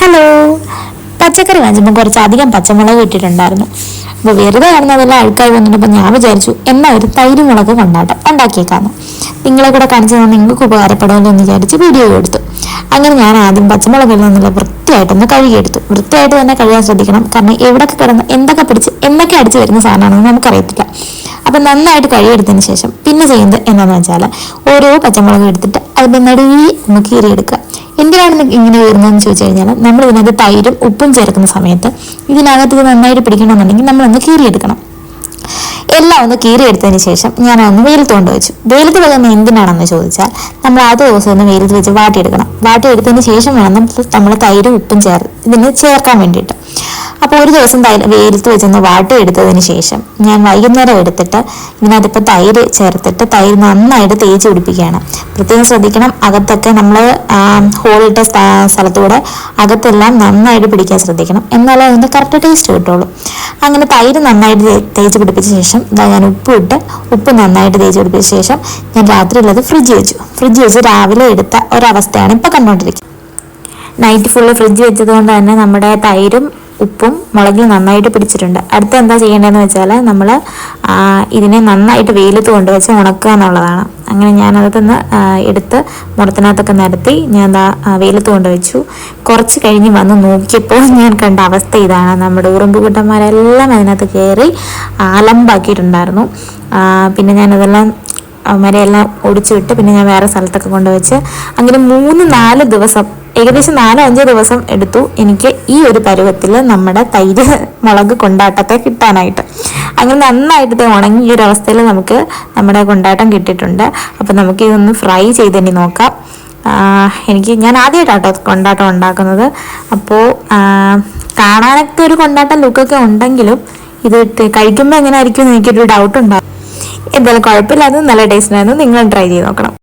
Hello പച്ചക്കറി വാങ്ങിച്ചപ്പോൾ കുറച്ച് അധികം പച്ചമുളക് ഇട്ടിട്ടുണ്ടായിരുന്നു. അപ്പോൾ വെറുതെ കിടന്നതെല്ലാം അഴുക്കായി വന്നിട്ടപ്പോൾ ഞാൻ വിചാരിച്ചു എന്നാ ഒരു തൈര് മുളക് കൊണ്ടാട്ടം ഉണ്ടാക്കിയേക്കാന്ന്. നിങ്ങളെ കൂടെ കാണിച്ചു തന്നെ നിങ്ങൾക്ക് ഉപകാരപ്പെടുമല്ലോ എന്ന് വിചാരിച്ച് വീഡിയോ എടുത്തു. അങ്ങനെ ഞാൻ ആദ്യം പച്ചമുളകിൽ നിന്നുള്ള വൃത്തിയായിട്ടൊന്ന് കഴുകിയെടുത്തു. വൃത്തിയായിട്ട് തന്നെ കഴുകാൻ ശ്രദ്ധിക്കണം. കാരണം എവിടൊക്കെ കിടന്ന് എന്തൊക്കെ പിടിച്ച് എന്തൊക്കെ അടിച്ചു വരുന്ന സാധനമാണെന്ന് നമുക്കറിയത്തില്ല. അപ്പം നന്നായിട്ട് കഴുകിയെടുത്തതിന് ശേഷം പിന്നെ ചെയ്യുന്നത് എന്താണെന്ന് വെച്ചാൽ ഓരോ പച്ചമുളക് എടുത്തിട്ട് അതിന്റെ നടുവി ഒന്ന് കീറിയെടുക്കുക. എന്തിനാണ് ഇങ്ങനെ വരുന്നതെന്ന് ചോദിച്ചു കഴിഞ്ഞാൽ നമ്മൾ ഇതിനകത്ത് തൈരും ഉപ്പും ചേർക്കുന്ന സമയത്ത് ഇതിനകത്ത് ഇത് നന്നായിട്ട് പിടിക്കണമെന്നുണ്ടെങ്കിൽ നമ്മളൊന്ന് കീറിയെടുക്കണം. എല്ലാം ഒന്ന് കീറിയെടുത്തതിന് ശേഷം ഞാൻ ഒന്ന് വെയിലത്ത് കൊണ്ടുവച്ചു വെയിലത്ത് വെക്കുന്ന എന്തിനാണെന്ന് ചോദിച്ചാൽ നമ്മൾ ആദ്യ ദിവസം ഒന്ന് വെയിലത്ത് വെച്ച് വാട്ടിയെടുക്കണം. വാട്ടിയെടുത്തതിന് ശേഷം വേണം നമ്മൾ തൈരും ഉപ്പും ചേർ ഇതിന് ചേർക്കാൻ വേണ്ടിയിട്ട്. അപ്പോൾ ഒരു ദിവസം തൈര് വെയിലത്ത് വെച്ചൊന്ന് വാട്ടിയെടുത്തതിന് ശേഷം ഞാൻ വൈകുന്നേരം എടുത്തിട്ട് ഇതിനകത്തിപ്പോൾ തൈര് ചേർത്തിട്ട് തൈര് നന്നായിട്ട് തേച്ച് പിടിപ്പിക്കുകയാണ്. പ്രത്യേകം ശ്രദ്ധിക്കണം. അകത്തൊക്കെ നമ്മൾ ഹോളിട്ട സ്ഥലത്തൂടെ അകത്തെല്ലാം നന്നായിട്ട് പിടിക്കാൻ ശ്രദ്ധിക്കണം. എന്നാലേ അതിന്റെ കറക്റ്റ് ടേസ്റ്റ് കിട്ടുള്ളൂ. അങ്ങനെ തൈര് നന്നായിട്ട് തേച്ച് പിടിപ്പിച്ച ശേഷം ഇതാ ഞാൻ ഉപ്പ് ഇട്ട് ഉപ്പ് നന്നായിട്ട് തേച്ച് പിടിപ്പിച്ച ശേഷം ഞാൻ രാത്രിയുള്ളത് ഫ്രിഡ്ജ് വെച്ചു. ഫ്രിഡ്ജ് വെച്ച് രാവിലെ എടുത്ത ഒരവസ്ഥയാണ് ഇപ്പോൾ കണ്ടുകൊണ്ടിരിക്കുന്നത് നൈറ്റ് ഫുള്ള് ഫ്രിഡ്ജ് വെച്ചത് കൊണ്ട് തന്നെ നമ്മുടെ തൈരും ഉപ്പും മുളകിൽ നന്നായിട്ട് പിടിച്ചിട്ടുണ്ട്. അടുത്ത എന്താ ചെയ്യേണ്ടതെന്ന് വെച്ചാൽ നമ്മൾ ഇതിനെ നന്നായിട്ട് വെയിലത്ത് കൊണ്ടുവച്ച് ഉണക്കുക എന്നുള്ളതാണ്. അങ്ങനെ ഞാനതൊന്ന് എടുത്ത് മുറത്തിനകത്തൊക്കെ നിരത്തി ഞാൻ ആ, വെയിലത്ത് കൊണ്ടുവച്ചു. കുറച്ച് കഴിഞ്ഞ് വന്ന് നോക്കിയപ്പോൾ ഞാൻ കണ്ട അവസ്ഥ ഇതാണ്. നമ്മുടെ ഉറുമ്പുകുട്ടന്മാരെല്ലാം അതിനകത്ത് കയറി ആലമ്പാക്കിയിട്ടുണ്ടായിരുന്നു. പിന്നെ ഞാനതെല്ലാം മരയെല്ലാം ഒടിച്ചു വിട്ട് പിന്നെ ഞാൻ വേറെ സ്ഥലത്തൊക്കെ കൊണ്ടുവച്ച് അങ്ങനെ മൂന്ന് നാല് ദിവസം ഏകദേശം നാലോ അഞ്ചോ ദിവസം എടുത്തു എനിക്ക് ഈ ഒരു പരുവത്തിൽ നമ്മുടെ തൈര് മുളക് കൊണ്ടാട്ടത്തെ കിട്ടാനായിട്ട്. അങ്ങനെ നന്നായിട്ട് ഉണങ്ങി ഈ ഒരു അവസ്ഥയിൽ നമുക്ക് നമ്മുടെ കൊണ്ടാട്ടം കിട്ടിയിട്ടുണ്ട്. അപ്പം നമുക്ക് ഇതൊന്ന് ഫ്രൈ ചെയ്തിനി നോക്കാം. എനിക്ക് ഞാൻ ആദ്യമായിട്ടാട്ടോ കൊണ്ടാട്ടം ഉണ്ടാക്കുന്നത്. അപ്പോൾ കാണാനൊക്കെ ഒരു കൊണ്ടാട്ടം ലുക്കൊക്കെ ഉണ്ടെങ്കിലും ഇത് കഴിക്കുമ്പോൾ എങ്ങനെ ആയിരിക്കും എനിക്കൊരു ഡൗട്ട് ഉണ്ടാകും എന്തായാലും കുഴപ്പമില്ലാതെ നല്ല ടേസ്റ്റ് ആയിരുന്നു നിങ്ങൾ ട്രൈ ചെയ്ത് നോക്കണം.